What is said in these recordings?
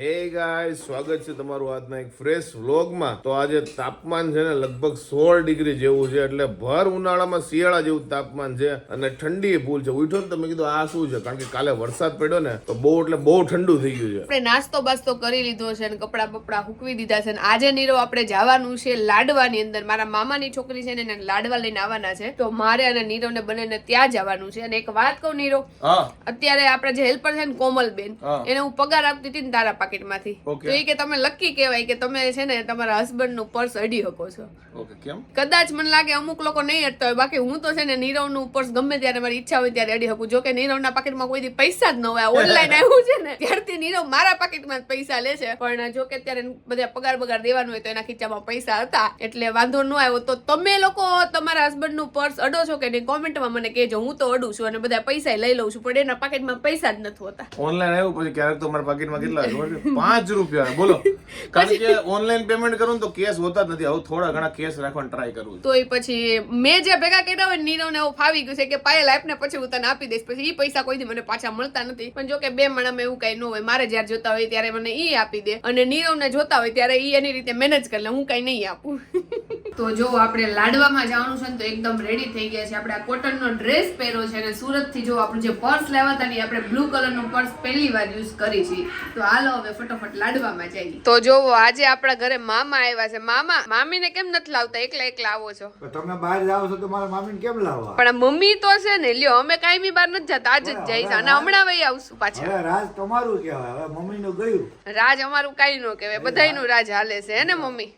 હે ગાય સ્વાગત છે તમારું આજના એક ફ્રેશ વ્લોગમાં તો આજે તાપમાન છે ને લગભગ સોળ ડિગ્રી જેવું છે એટલે ભર ઉનાળામાં શિયાળા જેવું તાપમાન છે અને ઠંડી ભૂલ છે. ઉઠો ને તમે કીધું આ શું છે? કારણ કે કાલે વરસાદ પડ્યો ને તો બહુ એટલે બહુ ઠંડુ થઈ ગયું છે. આપણે નાસ્તો બાસ્તો કરી લીધો છે અને કપડા બપડા હુકવી દીધા છે અને આજે નીરવ આપણે જવાનું છે લાડવાની અંદર. મારા મામાની છોકરી છે ને એને લાડવા લઈને આવવાના છે. તો મારે અને નીરવને બંનેને ત્યાં જવાનું છે. અને એક વાત કહું નીરવ અત્યારે આપણે જે હેલ્પર છે ને કોમલબેન. એને હું પગાર આપતી હતી ને તારા પાકીટમાંથી. તો એ કે તમે લકી કહેવાય કે તમે છે ને તમારા હસબન્ડનું પર્સ અડી શકો છો. ઓકે કેમ? કદાચ મને લાગે અમુક લોકો નહીં અડતા હોય. બાકી હું તો છે ને નીરવનું પર્સ ગમે ત્યારે મારી ઈચ્છા હોય ત્યારે અડી શકું. જો કે નીરવના પાકીટમાં કોઈ પૈસા જ ન હોય. ઓનલાઈન આવ્યું છે ને ત્યારથી નીરવ મારા પાકીટમાં જ પૈસા લે છે. પણ જો કે ત્યારે બધા પગાર બગાર દેવાનું હોય તો એના ખીચામાં પૈસા હતા. એટલે વાંધો ન આવ્યો. તો તમે લોકો તમારા હસબન્ડનું પર્સ અડો છો કે નહીં? કોમેન્ટમાં મને કહેજો. હું તો અડું છું અને બધા પૈસા લઈ લઉં છું. પણ એના પાકેટમાં પૈસા જ નથી હોતા. ઓનલાઈન આવ્યું પછી ક્યારેક તો મારા પાકીટમાં કેટલા? પાંચ રૂપિયા. બોલો. કારણ કે ઓનલાઈન પેમેન્ટ કરું તો કેસ હોતા જ નથી. હવે થોડા ઘણા કેસ રાખવાનું ટ્રાય કરું તો એ પછી મેં જે ભેગા કર્યા હોય નીરવને એવું ફાવી ગયું છે કે પાયલ આપને પછી હું તને આપી દઈશ. પછી એ પૈસા કોઈથી મને પાછા મળતા નથી. પણ જો કે બે માણામાં એવું કઈ ન હોય. મારે જયારે જોતા હોય ત્યારે મને ઈ આપી દે. અને નીરવને જોતા હોય ત્યારે ઈ એની રીતે મેનેજ કરી લે. હું કઈ નહીં આપું. તો જો આપણે લાડવામાં જવાનું છે ને તો એકદમ રેડી થઈ ગયા છે આપણે આ કોટનનો ડ્રેસ પહેર્યો છે અને સુરતથી જો આપણું જે પર્સ લેવા હતા ને આપણે બ્લુ કલરનું પર્સ પહેલી વાર યુઝ કરી છે તો હાલો હવે ફટાફટ લાડવામાં જઈએ. તો જો આજે આપણા ઘરે મામા આવ્યા છે. મામા મામીને કેમ નથી લાવતા? એકલા એકલા આવો છો. પણ તમે બહાર જાવ છો તો મારા મામીને કેમ લાવવા? પણ મમ્મી તો છે ને લ્યો અમે કાયમી બહાર નથી જતા. આજ જ જઈશ અને હમણાં વહી આવશું પાછા. હવે રાજ તમારું કહેવાય. હવે મમ્મીનું ગયું. રાજ અમારું કાઈ ન કહેવાય. બધાયનું રાજ હાલે છે હે ને મમ્મી?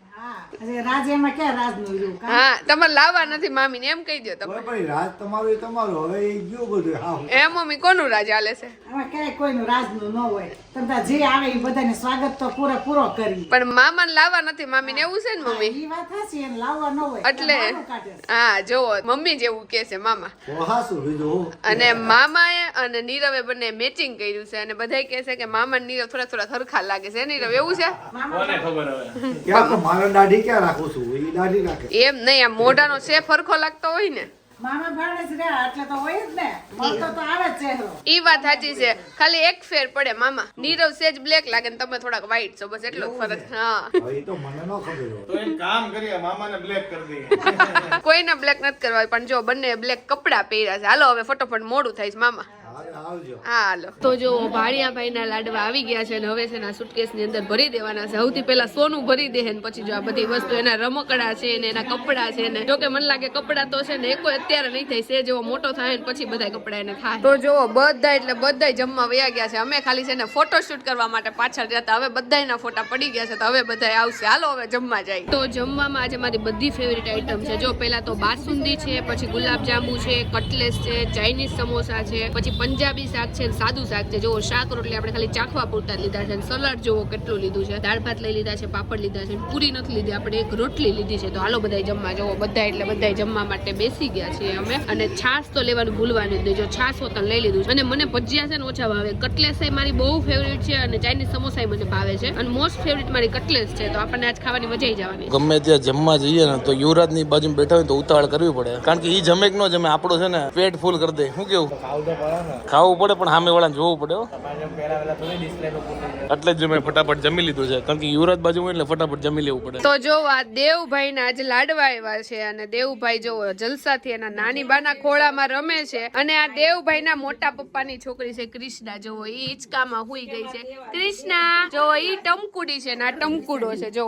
હા. તમારે લાવવા નથી મામીને એમ કહી દો તમે. હવે રાજ તમારું તમારું. હવે એ ગયું બધું હા. એ મમ્મી કોનું રાજ હાલે છે? આમાં ક્યાંય કોઈનું રાજનું ન હોય. તમે જે આવે એ બધાને સ્વાગત તો પૂરે પૂરો કરી પણ મામાને લાવવા નથી મામીને એવું છે ને મમ્મી? ઈ વાત હાચી એને લાવવા ન હોય એટલે. હા જોવો મમ્મી જેવું કે છે મામા. અને મામાએ અને નીરવે બંને મેચિંગ કર્યું છે અને બધાય કહે છે કે મામા નીરવ થોડા થોડા સરખા લાગે છે. નીરવ એવું છે? તો દાઢી ક્યાં રાખું છું? એ દાઢી રાખે. એમ નહીં આ મોઢાનો છે ફરખો લાગતો હોય ને. મામા ભાડે જ રહ્યા એટલે તો હોય જ ને. મળતો તો આવે જ ચહેરો. ઈ વાત સાચી છે. ખાલી એક ફેર પડે મામા. નીરવ સેજ બ્લેક લાગે ને તમે થોડાક વ્હાઈટ છો બસ એટલો ફરક હા. એ તો મને ન ખબર તો એક કામ કરીએ મામાને બ્લેક કરી દઈએ. કોઈને બ્લેક નથી કરવા પણ જો બંને બ્લેક કપડા પહેર્યા છે. હાલો હવે ફટોફટ મોડું થાય છે મામા. હાલો તો જો ભાણિયાભાઈ ના લાડવા આવી ગયા છે અને હવે છે એના સુટકેસની અંદર ભરી દેવાના છે. સૌથી પહેલા સોનું ભરી દે ને પછી જો આ બધી વસ્તુ એના રમકડા છે ને એના કપડા છે ને જોકે મને લાગે કપડા તો છે ને એકોય અત્યારે નહીં થાય છે જેવો મોટો થાય ને પછી બધા કપડા એને થાય. તો જો બધા એટલે બધા જમવા વયા ગયા છે. અમે ખાલી છે ને ફોટો શૂટ કરવા માટે પાછળ જતા હવે બધાયના ફોટા પડી ગયા છે તો હવે બધા આવશે. હાલો, હવે જમવા જાય. તો જમવામાં આજે મારી બધી ફેવરિટ આઈટમ છે. જો પહેલા તો બાસુંદી છે, પછી ગુલાબ જાંબુ છે કટલેસ છે ચાઇનીઝ સમોસા છે, પછી પંજાબી શાક છે સાદું શાક છે. જો શાક રોટલી આપણે ખાલી ચાખવા પૂરતા જ લીધા છે સલાડ જોવો કેટલું લીધું છે. દાળ ભાત લઈ લીધા છે પાપડ લીધા છે પૂરી નથી લીધી. આપણે એક રોટલી લીધી છે. તો હાલો બધાય જમવા જવો બધા એટલે બધા જમવા માટે બેસી ગયા છીએ અમે. અને છાશ તો લેવાનું ભૂલવાનું જ નહીં. જો છાશ હોતા લઈ લીધું છે. અને મને ભજીયા છે ને ઓછા ભાવે. કટલેસ એ મારી બહુ ફેવરિટ છે અને ચાઇનીઝ સમોસા મને ભાવે છે. અને મોસ્ટ ફેવરિટ મારી કટલેસ છે. તો આપણને આજ ખાવાની મજા આવી જવાની ગમે ત્યાં જમવા જઈએ ને તો યુવરાજની બાજુ બેઠા હોય તો ઉતાવળ કરવી પડે. કારણ કે એ જમે કે ન જમે આપણો છે ને પેટ ફૂલ કરી દે. શું કેવું? ખાવું પડે પણ સામે વાળાને જોવું પડે એટલે જ મેં ફટાફટ જમી લીધું છે. કારણ કે યુવરાજ બાજુ હોય એટલે ફટાફટ જમી લેવું પડે. તો જો આ દેવભાઈ ના આજે લાડવા આવ્યા છે અને દેવભાઈ જો જલસાથી એના નાની બાના ખોળામાં રમે છે અને આ દેવભાઈ ના મોટા પપ્પાની છોકરી છે ક્રિષ્ના જો ઈ હિંચકામાં હુઈ ગઈ છે. ક્રિષ્ના જો ઈ ટમકુડી છે ને આ ટમકુડો છે જો.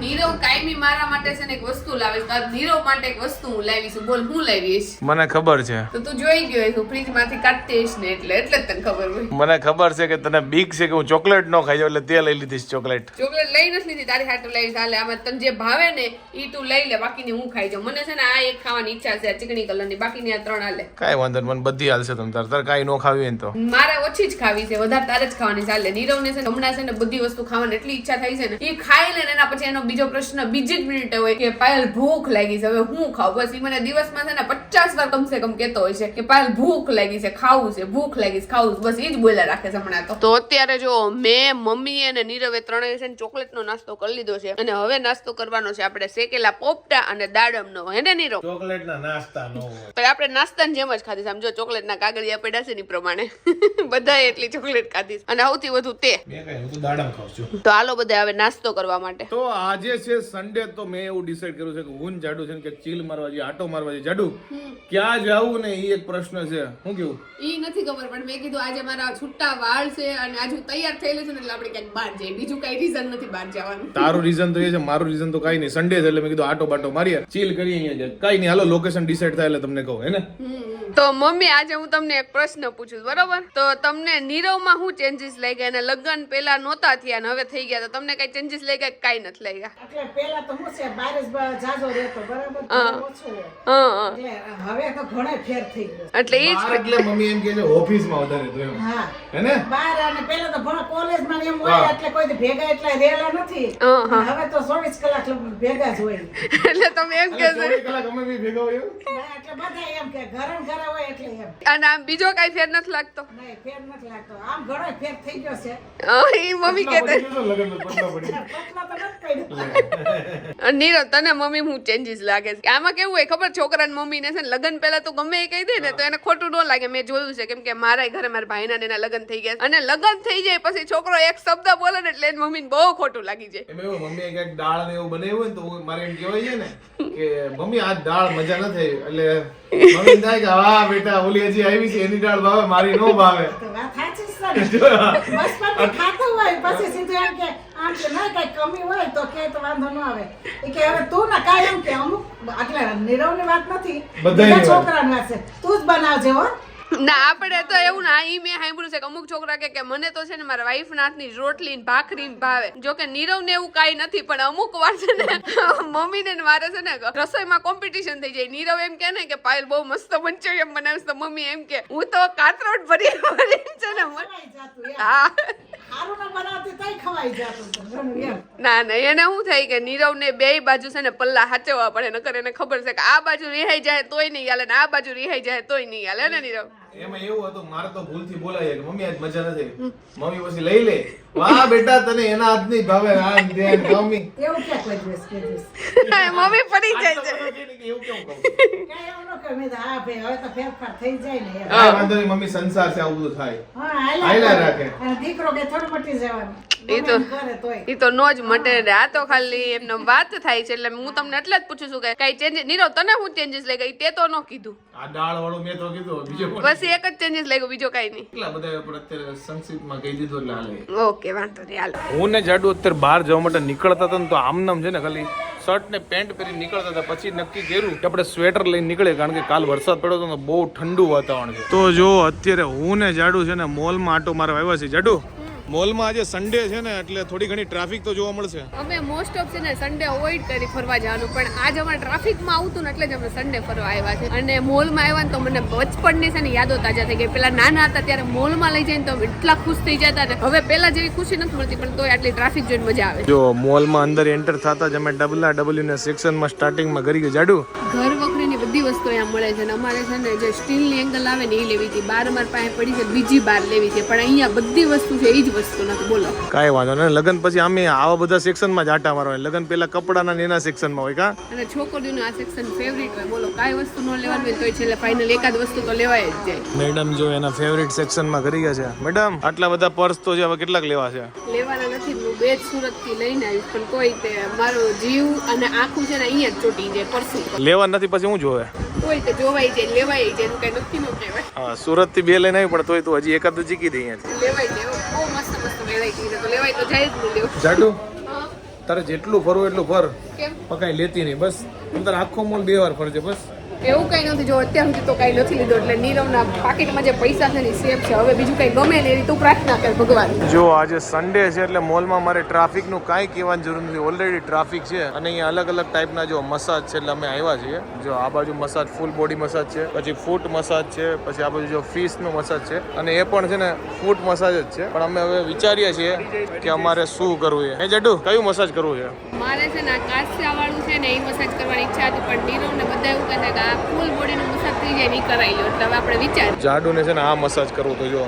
નીરવ કાયમી મારા માટે છે ને એક વસ્તુ લાવીશ. તો નીરવ માટે એક વસ્તુ હું લાવીશ. બોલ હું લાવીશ? મને ખબર છે. તો તું જોઈ ગયો છું ફ્રીજમાંથી કાઢતીશ ને એટલે એટલે જ તને ખબર હોય. મને ખબર છે કે તને બીક છે કે હું ચોકલેટ ન ખાઈ જાઉં એટલે તે લઈ લીધીશ ચોકલેટ. ચોકલેટ લઈ નથી લીધી તારી હાટુ લઈ ચાલે આમાં તને જે ભાવે ને ઈ તું લઈ લે બાકીની હું ખાઈ જાઉં. મને છે ને આ એક ખાવાની ઈચ્છા છે આ ચીકણી કલરની બાકીની આ ત્રણ હાલે. કાંઈ વાંધો નહીં મને બધી હાલશે તમ તાર તાર કાંઈ ન ખાવી હોય ને તો. મારે ઓછી જ ખાવી છે વધારે તારે જ ખાવાની ચાલે નીરવને છે ને હમણાં છે ને બધી વસ્તુ ખાવાની એટલી ઈચ્છા થઈ છે ને એ ખાઈ લે ને એના પછી એનો બીજો પ્રશ્ન બીજી જ મિનિટે હોય કે પાયલ ભૂખ લાગી છે હવે હું ખાઉં? બસ એ મને દિવસમાં છે ને પચાસ વાર કમસે કમ કહેતો હોય છે કે પાયલ ભૂખ લાગી છે ખાવું છે ભૂખ લાગી ખાવું બસ એ જ બોલ્યા રાખે છે હમણાં તો. તો અત્યારે જો મેં મમ્મી અને નીરવે ત્રણેય છે ને ચોકલેટનો નાસ્તો કરી લીધો છે. અને હવે નાસ્તો કરવાનો છે આપણે શેકેલા પોપટા અને દાડમનો. હે ને નીરવ? ચોકલેટ ના નાસ્તા નો પણ આપણે નાસ્તાની જેમ જ ખાધી સમજો જો ચોકલેટના કાગળિયા પડ્યા છે ની પ્રમાણે. બધા એટલી ચોકલેટ ખાધી અને સૌથી વધુ તે. મેં કઈ હું તો દાડમ ખાઉં છું. તો હાલો બધા હવે નાસ્તો કરવા માટે. તો આજે છે સન્ડે તો મેં એવું ડિસાઈડ કર્યું છે કે હું જાડું છે કે ચીલ મારવા જઈએ આટો મારવા જઈએ. જાડું ક્યાં જાવું ને એ એક પ્રશ્ન છે. હું કેવું ઈ નથી ખબર પણ મેં કીધું આજે મારા છૂટા વાળ છે અને આજે હું તૈયાર થયેલી છું ને એટલે આપણે ક્યાંક બહાર જઈએ. બીજું કઈ રીઝન નથી બહાર જવાનું. તારું રીઝન તો એ છે મારું રીઝન તો કઈ નહીં. સન્ડે છે એટલે મેં કીધું આટો બાટો મારીએ. ચીલ કરીએ અહીંયા કઈ નહીં હાલો લોકેશન ડિસાઈડ થાય એટલે તમને કહું હે ને? તો મમ્મી આજે હું તમને એક પ્રશ્ન પૂછું બરોબર? તો તમને નીરવમાં શું ચેન્જીસ ગયા અને લગ્ન પેલા નહોતા થયા અને હવે થઈ ગયા તો તમને કઈ ચેન્જીસ લાગ્યા ગયા કાંઈ નથી લાગ્યા? એટલે પેલા તો હું છે બાર જાજો રહેતો બરાબર. હા. હા એટલે હવે તો ઘણો ફેર થઈ ગયો. એટલે એ જ એટલે મમ્મી એમ કે છે ઓફિસમાં વધારે તો એમ. હા. હે ને બાર અને પહેલા તો ભણો કોલેજમાં એમ હોય એટલે કોઈ ભેગા એટલા રહેલા નથી. હા, હા. હવે તો ચોવીસ કલાક ભેગા જ હોય. એટલે તમે એમ કે એટલે ચોવીસ કલાક અમે બી ભેગા હોય એટલે બધા એમ કે ઘરે ને હોય એટલે એમ. અને આમ બીજો કઈ ફેર નથી લાગતો? નહીં ફેર નથી લાગતો. આમ ઘણો ફેર થઈ ગયો છે. હા, ઈ મમ્મી કહેતા લગ્નમાં પતલા પડી પતલા તો નથી પડ્યો. નીરવ તને મમ્મી હું ચેન્જીસ લાગે છે? આમાં કેવું હોય ખબર? છોકરા મમ્મીને મમ્મી ને છે ને લગ્ન પહેલા તો ગમે એ કહી દે ને તો એને ખોટું ન લાગે. મેં જોયું છે. કેમ કે મારા ઘરે મારા ભાઈના ને એના લગ્ન થઈ ગયા અને લગ્ન થઈ જાય પછી છોકરો એક શબ્દ બોલે ને એટલે એની મમ્મીને બહુ ખોટું લાગી જાય. એમ એવું મમ્મી ક્યાંક દાળ ને એવું બનાવ્યું હોય ને તો મારે એમ કહેવાય છે ને કે મમ્મી આ દાળ મજા ન થઈ. એટલે મમ્મી થાય કે વાહ બેટા ઓલી હજી આવી છે એની દાળ ભાવે મારી નો ભાવે. તો વાત સાચી છે ને બચપનમાં ખાતું હોય પછી સીધું એમ કે આમ કે ના કઈ કમી હોય તો કે તો વાંધો ન આવે. કે હવે તું ના કાંઈ એમ કે અમુક એટલે નીરવની વાત નથી. છોકરા. વાત છે. તું જ બનાવજે હો. ના આપણે તો એવું ના ઈ મેં સાંભળ્યું છે કે અમુક છોકરા કે કે મને તો છે ને મારા વાઈફ ના હાથની રોટલી ને ભાખરી ને ભાવે. જો કે નીરવ ને એવું કાંઈ નથી પણ અમુક વાર છે ને મમ્મી ને મારે છે ને રસોઈમાં કોમ્પિટિશન થઈ જાય. નીરવ એમ કે ને કે પાયલ બહુ મસ્ત મંચુરિયન બનાવીશ. તો મમ્મી એમ કે હું તો કાતરોટ ભરી ભરી છે ને. હા. ના ના એને શું થાય કે નીરવ ને બે બાજુ છે ને પલ્લા હાચવવા પડે નકર એને ખબર છે કે આ બાજુ રિહાઈ જાય તોય નહીં હાલે ને આ બાજુ રિહાઈ જાય તોય નહીં હાલે ને નીરવ? એમાં એવું હતું મારે તો ભૂલથી બોલાય કે મમ્મી આજ મજા નથી મમ્મી પછી લઈ લે. વાહ બેટા તને એના હાથની ભાવે આ ધ્યાન મમ્મી એવું ક્યાં કોઈ દિવસ કે મમ્મી પડી જાય છે. એવું કેમ કહું? કાંઈ એવું ન કહે. મેં આ ભાઈ હવે તો ફેરફાર થઈ જાય ને હા વાંધો નહીં મમ્મી સંસાર છે આવું બધું થાય. હા હાલ્યા રાખે. દીકરો કે થોડું મટી જવાનું. એ તો- ઈ તો નો જ મટે આ તો ખાલી એમનો વાત થાય છે એટલે હું તમને એટલે જ પૂછું છું કે કઈ ચેન્જીસ નીરવ તને હું ચેન્જીસ લઈ ગઈ? તે તો ન કીધું. આ દાળ વાળું મેં તો કીધું બીજો બસ એક જ ચેન્જીસ લાગ્યો બીજો કઈ નહીં. એટલા બધા પણ અત્યારે સંક્ષિપ્તમાં કહી દીધું એટલે હાલે. ઓકે વાંધો નહીં હાલ. હું ને જાડુ અત્યારે બહાર જવા માટે નીકળતા હતા ને તો આમનામ છે ને ખાલી શર્ટ ને પેન્ટ પહેરી નીકળતા હતા. પછી નક્કી કર્યું કે આપણે સ્વેટર લઈને નીકળે કારણ કે કાલ વરસાદ પડ્યો હતો ને બહુ ઠંડુ વાતાવરણ છે. તો જો અત્યારે હું ને જાડુ છે ને મોલમાં આટો મારવા આવ્યા છે જાડુ? મોલમાં આજે સન્ડે છે ને એટલે થોડી ઘણી ટ્રાફિક તો જોવા મળશે. અમે મોસ્ટ ઓફ છે ને સન્ડે અવોઇડ કરી ફરવા જવાનું પણ આજ અમારે ટ્રાફિકમાં આવતું ને એટલે જ અમે સન્ડે ફરવા આવ્યા છે અને મોલમાં આવ્યા ને તો મને બચપણની છે ને યાદો તાજા થઈ ગઈ. પેલા નાના હતા ત્યારે મોલમાં લઈ જઈને તો એટલા ખુશ થઈ જતા ને હવે પેલા જેવી ખુશી નથી મળતી પણ તોય આટલી ટ્રાફિક જોઈને મજા આવે. જો મોલમાં અંદર એન્ટર થતા જ અમે ડબલા ડબલ્યુ ને સેક્શનમાં સ્ટાર્ટિંગમાં કરી ગયું જાડું. ઘર વખરીની બધી વસ્તુ અહીંયા મળે છે અને અમારે છે ને જે સ્ટીલની એંગલ આવે ને એ લેવી હતી બાર અમાર પાસે પડી છે બીજી બાર લેવી છે. પણ અહીંયા બધી વસ્તુ છે એ જ વસ્તુ નથી. બોલો. કાંઈ વાંધો નહીં. લગન પછી અમે આવા બધા સેક્શનમાં જ આટા મારવા હોય. લગન પેલા કપડાના ને એના સેક્શનમાં હોય કા? અને છોકરીઓનું આ સેક્શન ફેવરિટ હોય. બોલો કાંઈ વસ્તુ ન લેવાનું હોય છે છેલ્લે ફાઇનલ એકાદ વસ્તુ તો લેવાય જ જાય. મેડમ જો એના ફેવરિટ સેક્શનમાં કરી ગયા છે. મેડમ આટલા બધા પર્સ તો છે હવે કેટલાક લેવા છે? લેવાના નથી. હું બે જ સુરતથી લઈને આવીશ. પણ કોઈ તે મારો જીવ અને આખું છે ને અહીંયા જ ચોટી જાય પરસું લેવા નથી પછી હું જોવે? કોઈ તે જોવાઈ જાય લેવાય જાય એનું કઈ નક્કી ન કહેવાય હા. સુરતથી બે લઈને આવી પણ તોય તું હજી એકાદ જીકી દે અહીંયાથી લેવાય જાય બહુ મસ્ત મસ્ત વેરાયટી છે તો જીકી દઈ જાડુ તારે જેટલું ફરવું એટલું ફર. પકાઈ લેતી નહીં બસ. અંદર તારે આખો મોલ બે વાર ફરજે બસ. એવું કંઈ નથી જો અત્યાર સુધી તો કંઈ નથી લીધો એટલે નીરવના પાકીટમાં જે પૈસા છે ને સેફ છે. હવે બીજું કંઈ ગમે ને એવી તું પ્રાર્થના કર ભગવાન. જો આજે સન્ડે છે એટલે મોલમાં મારે ટ્રાફિકનું કાંઈ કહેવાની જરૂર નથી. ઓલરેડી ટ્રાફિક છે અને અહીંયા અલગ અલગ ટાઈપના જો મસાજ છે એટલે અમે આવ્યા છીએ. જો આ બાજુ મસાજ ફૂલ બોડી મસાજ છે પછી ફૂટ મસાજ છે પછી આ બાજુ જો ફિશનું મસાજ છે. અને એ પણ છે ને ફૂટ મસાજ જ છે. પણ અમે હવે વિચારીએ છીએ કે અમારે શું કરવું છે. એ જડુ કયું મસાજ કરવું છે? મારે છે ને કાસ્યા વાળું છે ને એ મસાજ કરવાની ઈચ્છા હતી પણ નીરવ ને બધા એવું કહેતા કે આ ફૂલ બોડીનું મસાજ થઈ જાય કરાવી લો એટલે આપણે વિચાર જાડુને છે ને આ મસાજ કરવો તો જો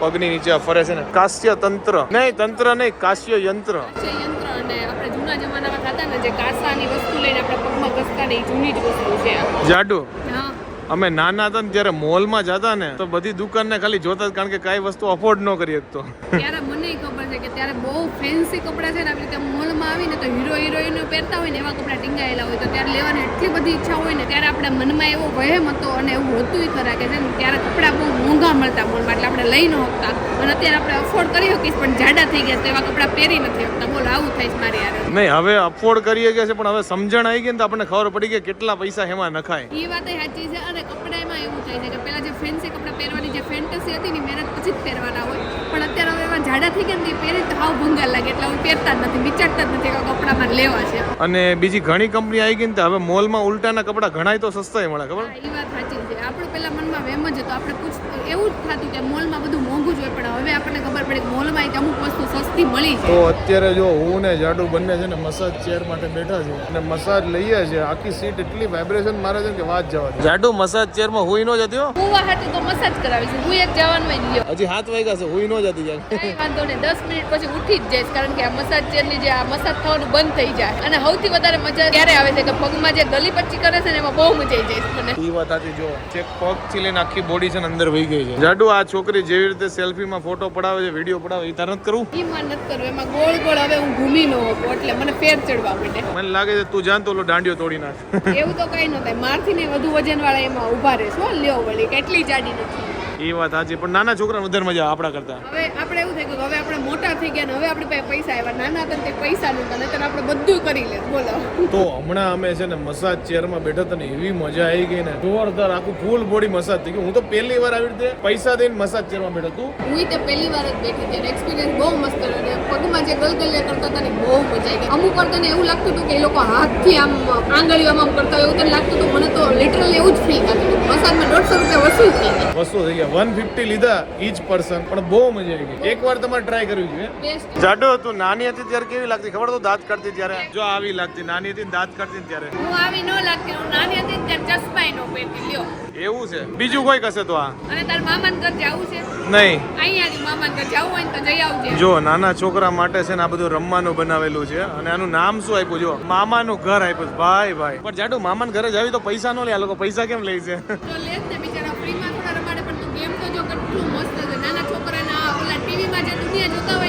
પગની નીચે ફરે છે ને કાસ્ય તંત્ર. નહીં તંત્ર નહીં કાશ્ય યંત્ર. યંત્ર અને આપણે જૂના જમાનામાં થતા ને જે કાસાની વસ્તુ લઈને આપણે પગમાં ઘસતા ને એ જૂની જ વસ્તુ છે જાડુ? હા. અમે નાના હતા ને ત્યારે મોલમાં જતા ને તો બધી દુકાનને ખાલી જોતા જ કારણ કે કાંઈ વસ્તુ અફોર્ડ ન કરી શકતો ત્યારે મને ખબર છે કે ત્યારે બહુ ફેન્સી કપડાં છે ને આવી રીતે મોલમાં આવીને તો હીરો હિરોઈન પહેરતા હોય ને એવા કપડાં ટીંગાયેલા હોય તો ત્યારે લેવાની એટલી બધી ઈચ્છા હોય ને ત્યારે આપણા મનમાં એવો વહેમ હતો અને એવું હોતું ખરા કે છે ને ત્યારે કપડાં બહુ મોંઘા મળતા મોલમાં એટલે આપણે લઈ ન શકતા. અને અત્યારે આપણે અફોર્ડ કરી શકીશ પણ જાડા થઈ ગયા એવા કપડાં પહેરી નથી શકતા. બોલ આવું થાય છે મારી યાર. નહીં હવે અફોર્ડ કરી કે છે પણ હવે સમજણ આવી ગઈ ને તો આપણને ખબર પડી કે કેટલા પૈસા એમાં નખાય. એ વાત સાચી છે અને કપડામાં એવું થાય છે કે પહેલાં જે ફેન્સી કપડાં પહેરવાની જે ફેન્ટસી હતી ને મહેનત પછી જ પહેરવાના હોય. પણ અત્યારે હવે એવા જાડા થઈ ગયા ને પહેરે તો હાવ ભંગાર લાગે એટલે હવે પહેરતા જ નથી વિચારતા જ નથી કે આ કપડામાં લેવા છે. અને બીજી ઘણી કંપની આવી ગઈ ને હવે મોલમાં ઉલટાના કપડાં ઘણાય તો સસ્તા મળે ખબર? એ વાત સાચી છે. આપણે પહેલાં મનમાં વેમ જ હતો. આપણે પૂછ એવું જ થતું કે મોલમાં બધું મોંઘું જ હોય પણ હવે આપણને ખબર પડે કે મોલમાં એક અમુક વસ્તુ સસ્તી મળી તો અત્યારે જો હું ને જાડુ બંને છે ને મસાજ ચેર માટે બેઠા છે અને મસાજ લઈએ છે આખી સીટ એટલી વાઇબ્રેશન મારે છે કે વાત જવા જાડુ જાડુ મસાજ ચેરમાં હુઈ નો જતી હો. હું હાટુ તો મસાજ કરાવી છે હું એક જવાનું જ ગયો. હજી હાથ વાગ્યા છે હુઈ નો જતી જાય વાંધો નહીં. દસ મિનિટ પછી ઉઠી જ જઈશ કારણ કે આ મસાજ ચેરની જે આ મસાજ થવાનું બંધ થઈ જાય. અને સૌથી વધારે મજા ક્યારે આવે છે કે પગમાં જે ગલી પચ્ચી કરે છે ને એમાં બહુ મજા આવી જાય છે મને. એ વાત હતી જો ચેક પગથી લઈને આખી બોડી છે ને અંદર વહી ગઈ છે. જાડુ આ છોકરી જેવી રીતે સેલ્ફીમાં ફોટો પડાવે છે વીડિયો પડાવે એ તારે કરવું? ઈ માં નથી કરવું. એમાં ગોળ ગોળ હવે હું ઘૂમી ન હોઉં એટલે મને ફેર ચડવા માટે મને લાગે છે તું જાન તો ઓલો દાંડિયો તોડી નાખ. એવું તો કઈ ન થાય. મારથી ને વધુ વજન વાળા એમાં ઊભા રહેશો. લ્યો વળી કેટલી જાડી નથી. એ વાત સાચી પણ નાના છોકરાને વધારે મજા આપણા કરતા. હવે આપણે એવું થઈ ગયું કે હવે આપણે મોટા થઈ ગયા ને હવે આપણી પાસે પૈસા આવ્યા. નાના હતા તે પૈસા નહોતા નહીતર આપણે બધું કરી લે. બોલો. તો હમણાં અમે છે ને મસાજ ચેરમાં બેઠા હતા ને એવી મજા આવી ગઈ ને. જોરદાર આખું ફૂલ બોડી મસાજ થઈ ગયું. હું તો પહેલી વાર આવી રીતે પૈસા દઈને મસાજ ચેરમાં બેઠો તું હું તે પહેલી વાર જ બેઠી હતી એક્સપિરિયન્સ બહુ મસ્ત રહ્યો અને પગમાં જે ગલગલિયા કરતા હતા ને બહુ મજા આવી ગઈ. અમુક વાર તને એવું લાગતું હતું કે એ લોકો હાથથી આમ આંગળીઓ આમ આમ કરતા હોય એવું તને લાગતું હતું. મને તો લિટરલી એવું જ ફીલ થતું હતું દોઢસો રૂપિયા વસૂલ થઈ ગયા. વસ્તુ થઈ ગયા. વન ફિફ્ટી લીધા ઈચ પર્સન પણ બહુ મજા આવી ગઈ. એકવાર તમારે ટ્રાય કરવી જોઈએ. જાડો તું નાની હતી ત્યારે કેવી લાગતી? ખબર તો દાંત કરતી ત્યારે. જો આવી લાગતી નાની હતી દાંત કાઢતી ત્યારે. હું આવી ન લાગતી હું નાની હતી ત્યારે ચશ્માય નો પહેરતી. લ્યો. એવું છે. બીજું કોઈ કશે તો આ? અને તાર મામાન ઘર જાવું છે? નહીં. અહીંયા મામાન ઘર જાવું હોય તો જઈ આવજે. જો નાના છોકરા માટે છે ને આ બધું રમવાનું બનાવેલું છે. અને આનું નામ શું આપ્યું? જો મામાનું ઘર આપ્યું ભાઈ ભાઈ. પણ જાડુ મામાના ઘરે જાવી તો પૈસા નો લે. આ લોકો પૈસા કેમ લે છે? તો લે જ ને બિચારા ફ્રીમાં થોડા રમાડે પણ તું ગેમ તો જો કેટલું મસ્ત છે નાના છોકરાના ઓલા ટીવીમાં જે દુનિયા જોતા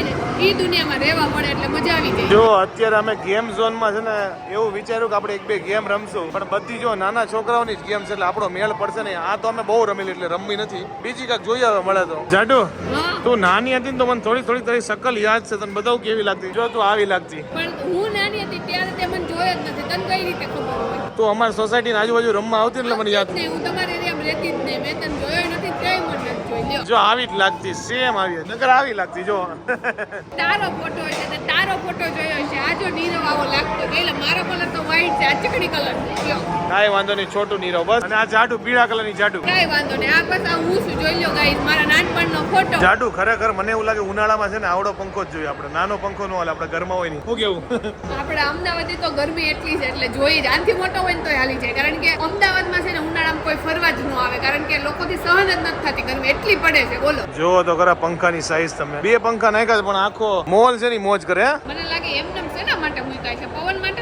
એ દુનિયામાં રહેવા પડે એટલે મજા આવી જાય. જો અત્યારે અમે ગેમ ઝોનમાં છે ને એવું વિચાર્યું કે આપણે એક બે ગેમ રમશું. પણ બધી જો નાના છોકરાઓની જ ગેમ છે એટલે આપણો મેળ પડશે ને આ તો અમે બહુ રમેલી એટલે રમવી નથી. બીજી કાંઈક જોઈ આવે મળે તો. જાડુ તું નાની હતી ને તો મને થોડી થોડી તારી શકલ યાદ છે. તને બધા કેવી લાગતી? જો તું આવી લાગતી. પણ હું નાની હતી ત્યારે તે મને જોયો જ નથી. તને કઈ રીતે ખબર હોય? તું અમારી સોસાયટીની આજુબાજુ રમવા આવતી એટલે મને યાદ હું તમારી એરિયામાં રહેતી જ નહીં. મેં તને જોયો નથી. જો. આવી જ લાગતી સેમ આવી નગર આવી લાગતી જો. તારો ફોટો છે તે તારો ફોટો જોયો છે. આ જો નીરવ આવો લાગતો એટલે મારો કલર તો વ્હાઈટ છે. આ ચીકડી કલર છે. કાંઈ વાંધો નહીં છોટું નીરવ બસ. અને આ જાડુ પીળા કલરની જાડુ. કાઈ વાંધો નહીં. આ બસ આ હું શું જોઈ લ્યો ગાઈસ મારા નાનપણનો ફોટો જાડુ ખરેખર મને એવું લાગે ઉનાળામાં છે ને આવડો પંખો જ જોઈએ આપણે. નાનો પંખો નો હાલે આપણે ઘરમાં હોય નહીં. શું કેવું? આપણે અમદાવાદથી તો ગરમી એટલી છે એટલે જોઈ જ. આનથી મોટો હોય ને તો હાલી જાય. કારણ કે અમદાવાદમાં છે ને ઉનાળામાં કોઈ ફરવા જ ન આવે. કારણ કે લોકોથી સહન જ નથી થતી ગરમી. એટલી પડે છે બોલો. જો તો ખરા પંખાની સાઈઝ તમે. બે પંખા નાખ્યા પણ આખો મોલ છે ની મોજ કરે મને લાગે એમને શેના માટે મૂક્યા છે? પવન માટે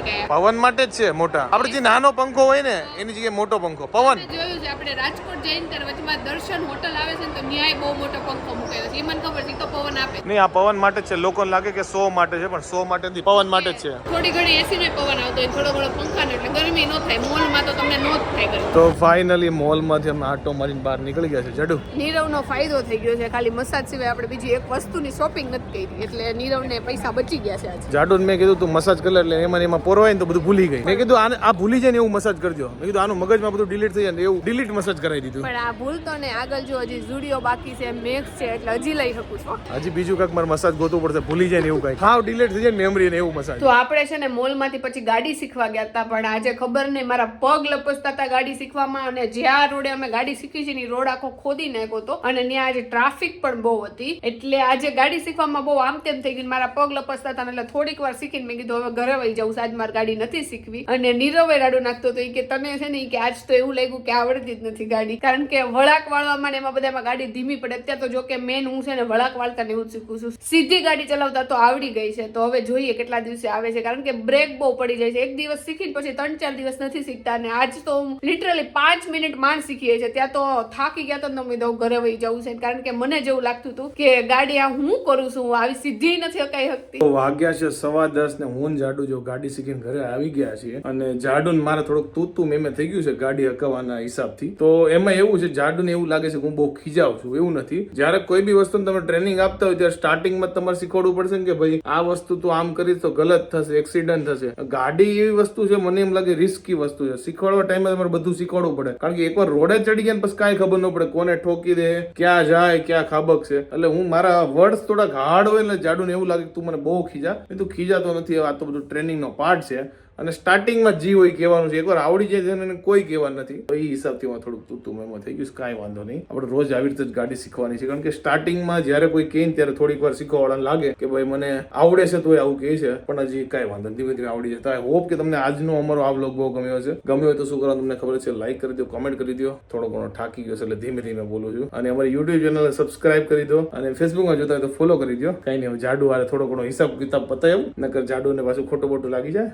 ન ગયા પવન માટે જ છે મોટા. આપણે જે નાનો પંખો હોય ને એની જગ્યાએ મોટો પંખો. પવન. જોયું છે આપણે રાજકોટ જઈને ત્યારે વચમાં દર્શન હોટલ આવે છે ને તો ન્યાય બહુ મોટો પંખો મૂકેલો છે. એ મને ખબર છે તો પવન આપે. નહીં આ પવન માટે જ છે. લોકોને લાગે કે સો માટે છે પણ સો માટે નથી. પવન માટે જ છે. થોડી ઘણી એસી નો પવન આવતો હોય થોડો ઘણો પંખાનો એટલે ગરમી ન થાય. મોલમાં તો તમને નો જ થાય તો ફાઇનલી મોલમાંથી અમે આટો મારીને બહાર નીકળી ગયા છે. જડુ. નીરવનો ફાયદો થઈ ગયો છે. ખાલી મસાજ સિવાય આપણે બીજી એક વસ્તુની શોપિંગ નથી કરી. એટલે નીરવને પૈસા બચી ગયા છે આજે. જાડુને મેં કીધું તું મસાજ કરી લે એટલે એમાં એમાં પોરવાય ને તો બધું ભૂલી ગઈ. મેં કીધું આ ભૂલી જાય ને એવું મસાજ કરજો. મેં કીધું આનું મગજમાં બધું ડિલીટ થઈ જાય ને એવું ડિલીટ મસાજ કરાવી દીધું. પણ આ ભૂલતો ને આગળ જો હજી ઝુડિયો બાકી છે મેક્સ છે એટલે હજી લઈ શકું છું. હજી બીજું કાંઈક મારે મસાજ ગોતવું પડશે ભૂલી જાય ને એવું કઈ હાવ ડિલીટ થઈ જાય મેમરી ને એવું મસાજ તો આપણે છે ને મોલમાંથી પછી ગાડી શીખવા ગયા હતા પણ આજે ખબર નહીં મારા પગ લપસતા હતા ગાડી શીખવામાં અને જ્યાં રોડે અમે ગાડી શીખી છે ને રોડ આખો ખોદી નાખ્યો હતો અને ત્યાં આજે ટ્રાફિક પણ બહુ હતી. એટલે આજે ગાડી શીખવામાં બહુ આમ તેમ થઈ ગઈ મારા પગ લપસતા હતા એટલે થોડીક વાર શીખીને મેં કીધું હવે ઘરે વહી જાઉં આજ મારે ગાડી નથી શીખવી. અને નીરવે રાડું નાખતો તો ઈ કે તને છે ને કે આજ તો એવું લાગ્યું કે આવડતી જ નથી ગાડી. કારણ કે વળાક વાળવામાં એમાં બધામાં ગાડી ધીમી પડે. અત્યારે તો જો કે મેન હું છે ને વળાક વાળતા ને એવું શીખું છું. સીધી ગાડી ચલાવતા તો આવડી ગઈ છે. તો હવે જોઈએ કેટલા દિવસે આવે છે. કારણ કે બ્રેક બહુ પડી જાય છે. એક દિવસ શીખીને પછી ત્રણ ચાર દિવસ નથી શીખતા. અને આજ તો લિટરલી પાંચ મિનિટ માંડ શીખીએ છે ત્યાં તો થાકી ગયા તો તમે દઉં ઘરે વહી જવું છે. કારણ કે મને જેવું લાગતું હતું કે ગાડી આ હું કરું છું? આવી સીધી નથી અકાઈ શકતી. વાગ્યા છે સવા દસ ને હું જાડું જો ગાડી શીખીને ઘરે આવી ગયા છીએ. અને જાડુન મારે થોડુંક તૂતું મેમે થઈ ગયું છે ગાડી હકાવવાના હિસાબથી. તો એમાં એવું છે, જાડુને એવું લાગે છે હું બહુ ખીજાવ છું, એવું નથી. જ્યારે કોઈ બી વસ્તુ તમે ટ્રેનિંગ આપતા હોય, ત્યારે સ્ટાર્ટિંગમાં તમારે શીખવાડવું પડશે ને કે ભાઈ, આ વસ્તુ તું આમ કરીશ તો ગલત થશે, એક્સિડન્ટ થશે. ગાડી એવી વસ્તુ છે, મને એમ લાગે રિસ્કી વસ્તુ છે. શીખવાડવા ટાઈમે તમારે બધું શીખવાડવું પડે. કારણ કે એકવાર રોડે ચડી ગયા પછી કાંઈ ખબર ન પડે કોને ઠોકી દે, ક્યાં જાય, ક્યાં ખાબક છે. એટલે હું મારા વર્ડ્સ થોડાક હાર્ડ હોય એટલે જાડુને એવું લાગે તું મને બહુ ખીજા. એ તું ખીજાતો નથી, આ તો બધું ટ્રેનિંગનો પાર્ટ છે અને સ્ટાર્ટિંગમાં જી હોય કહેવાનું છે. એકવાર આવડી જાય છે એને કોઈ કહેવાનું નથી. તો એ હિસાબથી હું થોડુંક તૂતું મેમો થઈ ગયું કાંઈ વાંધો નહીં. આપણે રોજ આવી રીતે જ ગાડી શીખવાની છે. કારણ કે સ્ટાર્ટિંગમાં જ્યારે કોઈ કહે ત્યારે થોડીક વાર શીખવાવાળાને લાગે કે ભાઈ મને આવડે છે તો આવું કહે છે. પણ હજી કાંઈ વાંધો ધીમે ધીમે આવડી જાય તો આઈ હોપ કે તમને આજનો અમારો આ બ્લોગ બહુ ગમ્યો છે ગમ્યો હોય તો શું કરવાનું તમને ખબર છે? લાઈક કરી દો કોમેન્ટ કરી દો. થોડો ઘણો થાકી ગયો છે એટલે ધીમે ધીમે બોલું છું. અને અમારી યુટ્યુબ ચેનલ સબસ્ક્રાઇબ કરી દો. અને ફેસબુકમાં જોતા હોય તો ફોલો કરી દો. કઈ નહીં જાડુ વાળે થોડો ઘણો હિસાબ કિતાબ પતાવ્યું નકર જાડુને પાછું ખોટું બોટું લાગી જાય.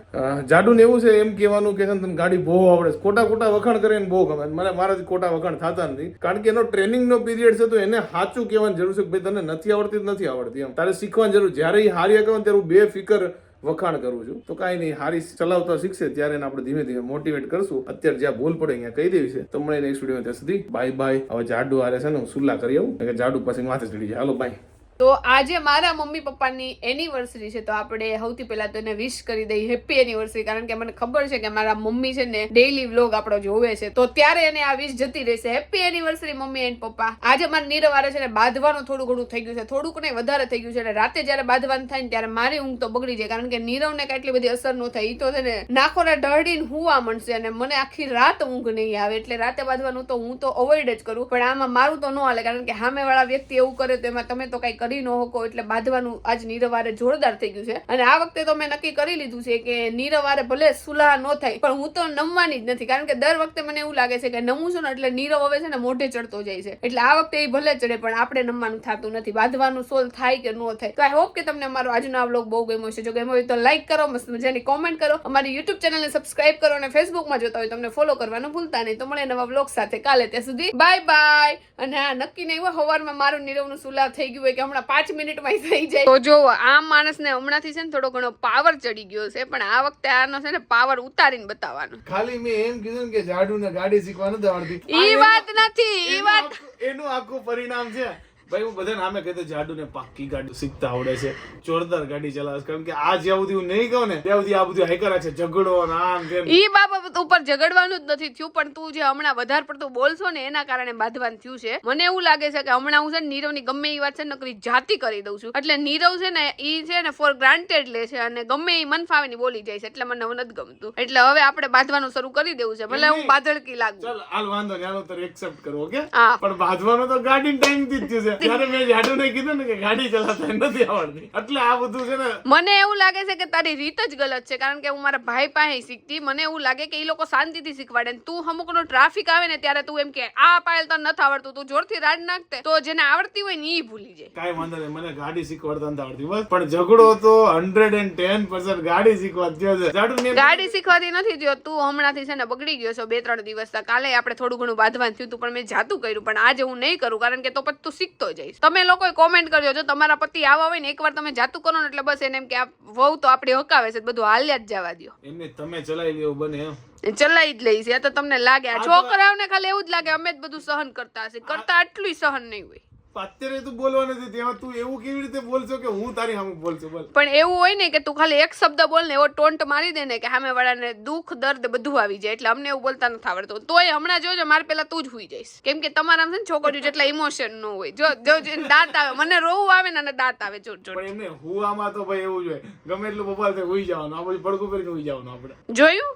જાડુને એવું છે એમ કહેવાનું કે તને ગાડી બહુ આવડે છે. ખોટા ખોટા વખાણ કરે બહુ ગમે મને મારા ખોટા વખાણ થતા નથી. કારણ કે એનો ટ્રેનિંગનો પીરિયડ છે તો એને સાચું કહેવાની જરૂર છે કે ભાઈ, તને નથી આવડતી નથી આવડતી. એમ. તારે શીખવાની જરૂર જ્યારે એ હારી હકાવે ત્યારે બે ફિકર વખાણ કરું છું. તો કાંઈ નહીં, હારી ચલાવતા શીખશે. ત્યારે એને આપણે ધીમે ધીમે મોટિવેટ કરશું. અત્યારે જ્યાં ભૂલ પડે અહીંયા કહી દેવી છે. તો મળે નેક્સ્ટ વીડિયો ત્યાં સુધી. બાય બાય હવે જાડુ હારે છે ને, હું સુલ્લા કરી આવું. કે જાડુ પછી માથે ચડી જાય. હાલો બાય તો આજે મારા મમ્મી પપ્પાની એનિવર્સરી છે, તો આપણે સૌથી પહેલા તો એને વિશ કરી દઈએ હેપી એનિવર્સરી કારણ કે મને ખબર છે કે મારા મમ્મી છે ને ડેઈલી વ્લોગ આપણો જોવે છે. તો ત્યારે એને આ વિશ જતી રહેશે. હેપી એનિવર્સરી મમ્મી એન્ડ પપ્પા. આજે મારા નીરવારે છે ને બાંધવાનું થોડું ઘણું થઈ ગયું છે. થોડુંક નહીં, વધારે થઈ ગયું છે. એટલે રાતે જ્યારે બાંધવાનું થાય ને ત્યારે મારી ઊંઘ તો બગડી જાય, કારણ કે નીરવને કાંઈ એટલી બધી અસર ન થાય. તો છે ને નાખોને ઢળીને હુવા મળશે અને મને આખી રાત ઊંઘ નહીં આવે. એટલે રાતે બાંધવાનું તો હું તો અવોઈડ જ કરું. પણ આમાં મારું તો ન હાલે, કારણ કે સામેવાળા વ્યક્તિ એવું કરે તો એમાં તમે તો કઈ કરી ન શકો એટલે બાંધવાનું આજ નીરવારે જોરદાર થઈ ગયું છે. અને આ વખતે તો મેં નક્કી કરી લીધું છે કે નીરવારે ભલે સુલાહ ન થાય, પણ હું તો નમવાની જ નથી. કારણ કે દર વખતે મને એવું લાગે છે કે નમું છું ને એટલે નીરવ હવે છે ને મોઢે ચડતો જાય છે. એટલે આ વખતે એ ભલે ચડે, પણ આપણે નમવાનું થતું નથી. બાંધવાનું સોલ થાય કે ન થાય. તો આઈ હોપ કે તમને અમારો આજનો આ વ્લોગ બહુ ગમ્યો છે જો ગમ્યો હોય તો લાઈક કરો, મસ્ત મજાની કોમેન્ટ કરો. અમારી યુટ્યુબ ચેનલને સબસ્ક્રાઇબ કરો અને ફેસબુકમાં જોતા હોય તમને ફોલો કરવાનું ભૂલતા નહીં. તો મળે નવા વ્લોગ સાથે કાલે ત્યાં સુધી. બાય બાય અને આ નક્કી નહીં હોય સવારમાં મારું નીરવનું સુલાહ થઈ ગયું હોય કે હમણાં પાંચ મિનિટમાં થઈ જાય. તો જો આ માણસને હમણાંથી છે ને થોડો ઘણો પાવર ચડી ગયો છે પણ આ વખતે આનો છે ને પાવર ઉતારીને બતાવવાનો. ખાલી મેં એમ કીધું ને કે જાડુ ને ગાડી શીખવા નથી આવડતી એ વાત નથી ઈ વાત એનું આખું પરિણામ છે. ભાઈ હું બધાને આમે કહેતો જાડુ ને પાક્કી ગાડી શીખતા આવડે છે. જોરદાર ગાડી ચલાવે કારણ કે આ જ્યાં સુધી હું નહીં કહું ને ત્યાં સુધી આ બધું હાઈકર છે. ઝઘડો ને આમ તેમ. ઈ બાબત ઉપર ઝઘડવાનું જ નથી થયું પણ તું જે હમણાં વધારે પડતું બોલશો ને એના કારણે બાંધવાનું થયું છે. મને એવું લાગે છે કે હમણાં હું છે ને નીરવની ગમે એ વાત છે નકરી જાતિ કરી દઉં છું. એટલે નીરવ છે ને એ છે ને ફોર ગ્રાન્ટેડ લે છે અને ગમે એ મન ફાવીને બોલી જાય છે એટલે મને નથી ગમતું. એટલે હવે આપણે બાંધવાનું શરૂ કરી દેવું છે ભલે હું બાદળકી લાગુ. ચાલ હાલ વાંધો ને હાલો તો એક્સેપ્ટ કરો ઓકે? પણ બાંધવાનો તો ગાડી ટાઈમથી જ છે. ત્યારે મેં જાડુ ને કીધું ને કે ગાડી ચલાવતા નથી આવડતી. એટલે આ બધું છે ને મને એવું લાગે છે કે તારી રીત જ ગલત છે કારણ કે હું મારા ભાઈ પાસે શીખતી. મને એવું લાગે કે એ લોકો શાંતિથી શીખવાડે ને તું અમુકનો ટ્રાફિક આવે ને ત્યારે તું એમ કે આ પાયલ તને નથી આવડતું તું જોરથી રાડ નાખતે. તો જેને આવડતી હોય ને એ ભૂલી જાય. કાંઈ વાંધો નહીં મને ગાડી શીખવાડતા નથી આવડતી બસ. પણ ઝઘડો તો હંડ્રેડ એન્ડ ટેન પર્સન્ટ ગાડી શીખવા થયો છે. ગાડી શીખવાતી નથી થયો તું હમણાંથી છે ને બગડી ગયો છો બે ત્રણ દિવસ કાલે આપણે થોડું ઘણું બાંધવાનું થયું તું પણ મેં જાતું કર્યું પણ આજે હું નહીં કરું કારણ કે તો પછી તું શીખતો જઈશ. તમે લોકોએ કોમેન્ટ કરજો જો તમારા પતિ આવા હોય ને એકવાર તમે જાતું કરો ને એટલે બસ એને એમ કે આ વહુ તો આપણી હકાવે છે બધું હાલ્યા જ જવા દો એને તમે ચલાવી લેવું બને એમ. ચલાઈ જ લઈશ એ તો તમને લાગે. આ છોકરાઓને ખાલી એવું જ લાગે અમે જ બધું સહન કરતા હશે. કરતા આટલું સહન નહીં હોય. અત્યારે તું બોલવા નથી તેમાં તું એવું કેવી રીતે બોલશો કે હું તારી સામે બોલશું બોલ. પણ એવું હોય ને કે તું ખાલી એક શબ્દ બોલ ને એવો ટોન્ટ મારી દે ને કે સામે વાળાને દુઃખ દર્દ બધું આવી જાય એટલે અમને એવું બોલતા નથી આવડતું. તોય હમણાં જોજો મારે પેલા તું જ હુઈ જઈશ. કેમ કે તમારા છે ને છોકરીઓ જેટલા ઇમોશન ન હોય. જો જો દાંત આવે મને રોવું આવે ને અને દાંત આવે જોટ પણ એમને હુવામાં તો ભાઈ એવું જોઈએ ગમે એટલું બબાલ થાય હુઈ જવાનું. આ બધું પડકું કરીને હુઈ જવાનું આપણે. જોયું?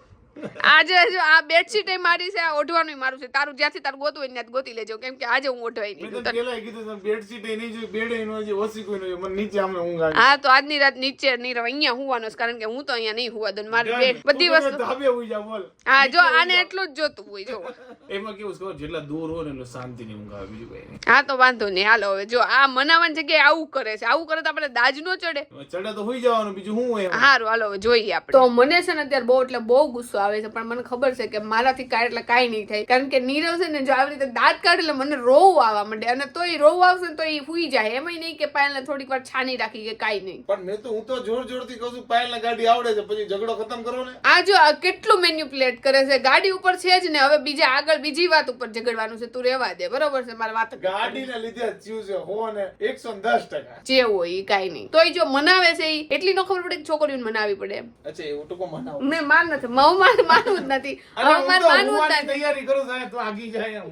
આજે જો આ બેડશીટ એ મારી છે આ ઓઢવાનું મારું છે. તારું જ્યાંથી તારું ગોતવું હોય ત્યાં ગોતી લેજો. કેમ કે આજે હું ઓઢવાઈ નહીં. તને. પેલા કીધું તમે બેડશીટ એ નહીં જોઈ બેડ એનો હજી ઓછી કોઈ નહીં મને નીચે આમે ઊંઘ આવી. હા તો આજની રાત નીચે નહીં રહો અહીંયા હુવાનો છે. કારણ કે હું તો અહીંયા નહીં હુવા દઉં મારી બેડ બધી વસ્તુ ધાબે હોઈ જા બોલ. હા જો આને એટલું જ જોતું હોય જો. એમાં કેવું છે જેટલા દૂર હોય ને એટલું શાંતિની ઊંઘ આવે બીજું કઈ હા તો વાંધો નહીં. હાલો હવે જો આ મનાવાની જગ્યાએ આવું કરે છે. આવું કરે તો આપણે દાજ નો ચડે. ચડે તો હોઈ જવાનું બીજું શું હોય હારું હાલો હવે જોઈએ આપણે. તો મને છે ને અત્યારે બહુ એટલે બહુ ગુસ્સો આવે છે પણ મને ખબર છે કે મારાથી કાંઈ એટલે કાંઈ નહીં થાય. કારણ કે નીરવ છે ને જો આવી રીતે દાંત કાઢે એટલે મને રોવું આવવા માંડે અને તો એ રોવું આવશે ને તો એ હુઈ જાય. એમાં નહીં કે પાયલને થોડીક વાર છાની રાખી કે કાંઈ નહીં. પણ મેં તો હું તો જોર જોરથી કહું છું પાયલને ગાડી આવડે છે પછી ઝઘડો ખતમ કરો ને. આ જો કેટલું મેન્યુપ્યુલેટ કરે છે ગાડી ઉપર છે જ ને હવે બીજા આગળ બીજી વાત ઉપર ઝઘડવાનું છે તું રહેવા દે બરોબર છે મારે વાત ગાડીને લીધે થયું છે હો ને એકસો દસ ટકા. જે હોય એ કાંઈ નહીં. તોય જો મનાવે છે એટલી ન ખબર પડે કે છોકરીઓને મનાવી પડે એમ. અચ્છા એવું ટૂંકો મનાવો. મેં માન નથી મઉ માન માનવું જ નથી. હવે માનવું જ નથી. તૈયારી કરું સાહેબ તો આગી જાય એમ.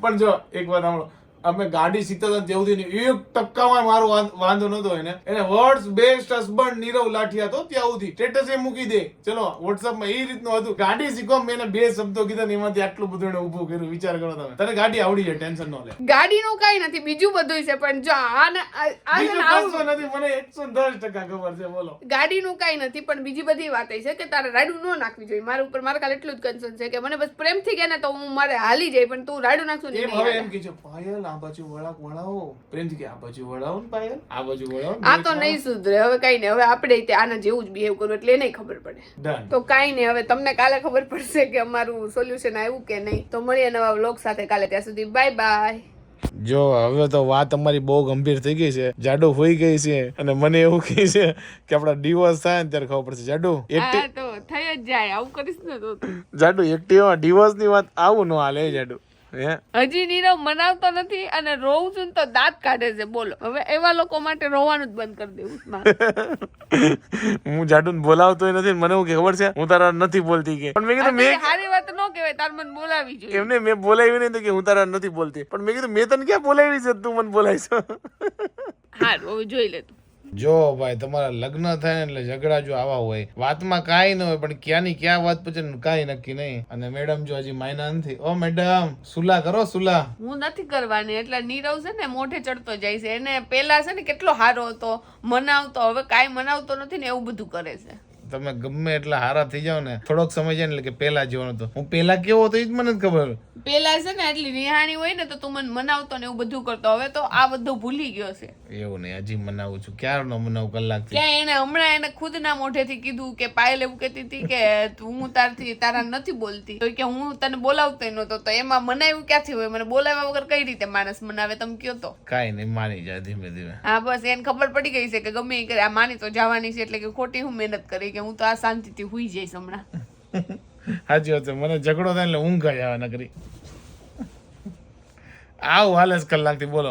પણ જો એક વાત સાંભળો. અમે ગાડી સીતા હતા ને ત્યાંથી એક ટક્કામાં મારો વાંધો નતો એને એને વર્ડ્સ બેસ્ટ હસબન્ડ નીરવ લાઠી હતો ત્યાં સુધી સ્ટેટસ એ મૂકી દે. ચલો વોટ્સઅપમાં માં એ રીતનું હતું. ગાડી શીખવા મેં બે શબ્દો કીધા ને એમાંથી આટલું બધું એને ઊભું કર્યું. વિચાર કરો તમે. તને ગાડી આવડી જાય ટેન્શન ન લે. ગાડીનું કઈ નથી બીજું બધું છે પણ જો આ- છે ને નથી મને એકસો દસ ટકા ખબર છે બોલો. ગાડીનું કઈ નથી પણ બીજી બધી વાત છે કે તારે રાડું ન નાખવી જોઈએ. મારા ઉપર મારે ખાલી એટલું જ કન્સર્ન છે કે મને બસ પ્રેમથી કે ને તો હું મારે હાલી જાય પણ તું રાડું નાખશું એમ નહીં હવે એમ કે પાયલ આ બાજુ વળાક વળાવો. પ્રેમથી કે આ બાજુ વળાવો ને પાયલ? આ બાજુ વળાવો આ તો નહીં સુધરે. હવે કઈ નહીં. હવે આપણે તે આના જેવું જ બિહેવ કરવું એટલે એને ખબર પડે. તો કઈ નહીં. હવે તમને કાલે ખબર પડશે કે અમારું સોલ્યુશન આવ્યું કે નહીં. તો મળીએ નવા વ્લોગ સાથે કાલે. ત્યાં સુધી બાય બાય જો હવે તો વાત અમારી બહુ ગંભીર થઈ ગઈ છે. જાડુ હોઈ ગઈ છે. અને મને એવું કહે છે કે આપડા ડિવોર્સ થાય ને ત્યારે ખબર પડશે. જાડુ એકટી તો થઈ જ જાય. આવું કરીશ ને તો જાડુ એકટીવા ડિવોર્સની વાત આવું ન હાલે જાડુ. હજી નીરવ મનાવતો નથી અને રોવું છું તો દાંત કાઢે છે બોલો. હવે એવા લોકો માટે રોવાનું જ બંધ કરી દેવું હું જાડુન બોલાવતો નથી મને એવું ખબર છે? હું તારા નથી બોલતી કે. પણ મેં કીધું મેં સારી વાત ન કહેવાય તાર મને બોલાવી જોઈએ. એમને મેં બોલાવી નહીં તો કે હું તારા નથી બોલતી. પણ મેં કીધું મેં તને ક્યાં બોલાવી છે? તું મને બોલાવીશ. હારું હવે જોઈ લે તું. જો ભાઈ તમારા લગ્ન થાય ને એટલે ઝઘડા જો આવા હોય વાતમાં કાંઈ ન હોય પણ ક્યાંની ક્યાં વાત પછી કાંઈ નક્કી નહીં. અને મેડમ જો હજી માયના નથી. ઓ મેડમ સુલા કરો સુલા. હું નથી કરવાની એટલે નીરવ છે ને મોઢે ચડતો જાય છે. એને પેલા છે ને કેટલો હારો હતો મનાવતો હવે કાંઈ મનાવતો નથી ને એવું બધું કરે છે. તમે ગમે એટલા હારા થઈ જાવ ને થોડોક સમય જાય ને એટલે કે પેલા જીવન હતો હું પેલા કેવો હતો એ જ મને ખબર. પેલા છે ને એટલી નિહાણી હોય ને તો તું મને મનાવતો ને એવું બધું કરતો. હવે તો આ બધું ભૂલી ગયો છે. એવું નહીં હજી મનાવું છું. ક્યારનો મનાવ? કલાક ક્યાં એને હમણાં એને ખુદના મોઢેથી કીધું કે પાયલ એવું કહેતી હતી કે હું તારથી તારા નથી બોલતી. તો કે હું તને બોલાવતો નતો તો એમાં મનાવ્યું ક્યાંથી હોય? મને બોલાવ્યા વગર કઈ રીતે માણસ મનાવે? તમે કયો તો. કઈ નહીં માની જાય ધીમે ધીમે. હા બસ એને ખબર પડી ગઈ છે કે ગમે એ કરે. આ માની તો જવાની છે એટલે કે ખોટી હું મહેનત કરી કે હું તો આ શાંતિથી હુઈ જઈશ હમણાં. સાચી વાત છે. મને ઝઘડો થાય એટલે ઊંઘ જ આવે નકરી. આવું હાલે કલાકથી, બોલો.